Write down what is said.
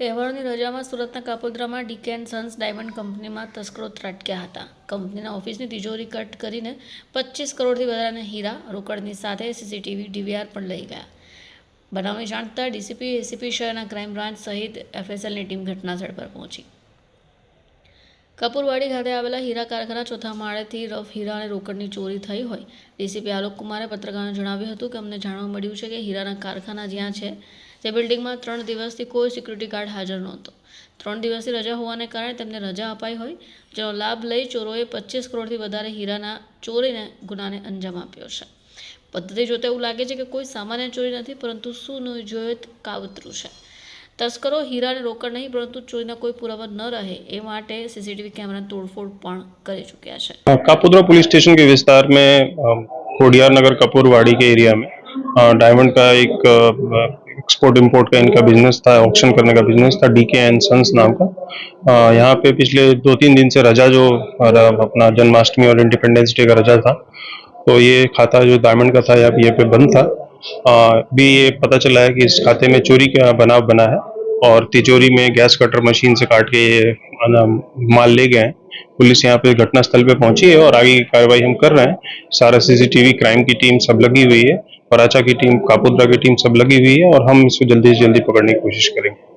તહેવારોની રજામાં સુરતના કાપોદ્રામાં ડીકે એન્ડ સન્સ ડાયમંડ કંપનીમાં તસ્કરો ત્રાટક્યા હતા કંપનીના ઓફિસની તિજોરી કટ કરીને પચીસ કરોડથી વધારાના હીરા રોકડની સાથે સીસીટીવી ડીવીઆર પણ લઈ ગયા બનાવની જાણતા ડીસીપી એસીપી શહેરના ક્રાઇમ બ્રાન્ચ સહિત એફએસએલની ટીમ ઘટનાસ્થળ પર પહોંચી કપૂરવાડી ખાતે આવેલા હીરા કારખાના ચોથા માળેથી રફ હીરા અને રોકડની ચોરી થઈ હોય ડીસીપી આલોક કુમારે પત્રકારોને જણાવ્યું હતું કે અમને જાણવા મળ્યું છે કે હીરાના કારખાના જ્યાં છે તે બિલ્ડિંગમાં ત્રણ દિવસથી કોઈ સિક્યુરિટી ગાર્ડ હાજર નહોતો ત્રણ દિવસથી રજા હોવાને કારણે તેમને રજા અપાઈ હોય જેનો લાભ લઈ ચોરોએ પચીસ કરોડથી વધારે હીરાના ચોરીને ગુનાને અંજામ આપ્યો છે પદ્ધતિ જોતાં એવું લાગે છે કે કોઈ સામાન્ય ચોરી નથી પરંતુ સુનિયોજિત કાવતરું છે તસ્કરો હીરાને રોકક નહીં પરંતુ ચોરીનો કોઈ પુરાવો ન રહે એ માટે સીસીટીવી કેમેરા તોડફોડ પણ કરી ચૂક્યા છે કાપૂદરો પોલીસ સ્ટેશન કે વિસ્તારમાં કોડિયાનગર કપૂરવાડી કે એરિયામાં ડાયમંડ કા એક એક્સપોર્ટ ઇમ્પોર્ટ કા એન્કા બિઝનેસ થા ઓક્શન કરને કા બિઝનેસ થા ડીકે એન્ડ સન્સ નામ કા યહા પે પિછલે 2-3 દિન સે રજા જો ઓર અપના જન્માષ્ટમી ઓર ઇન્ડિપેન્ડન્સ ડે કરજા થા તો યે ખાતા જો ડાયમંડ કા થા યહાં પે બન થા भी ये पता चला है कि इस खाते में चोरी का बनाव बना है और तिजोरी में गैस कटर मशीन से काट के ये माल ले गए हैं पुलिस यहाँ पे घटनास्थल पे पहुंची है और आगे की कार्रवाई हम कर रहे हैं सारा सीसीटीवी क्राइम की टीम सब लगी हुई है पराचा की टीम कापोद्रा की टीम सब लगी हुई है और हम इसको जल्दी से जल्दी पकड़ने की कोशिश करेंगे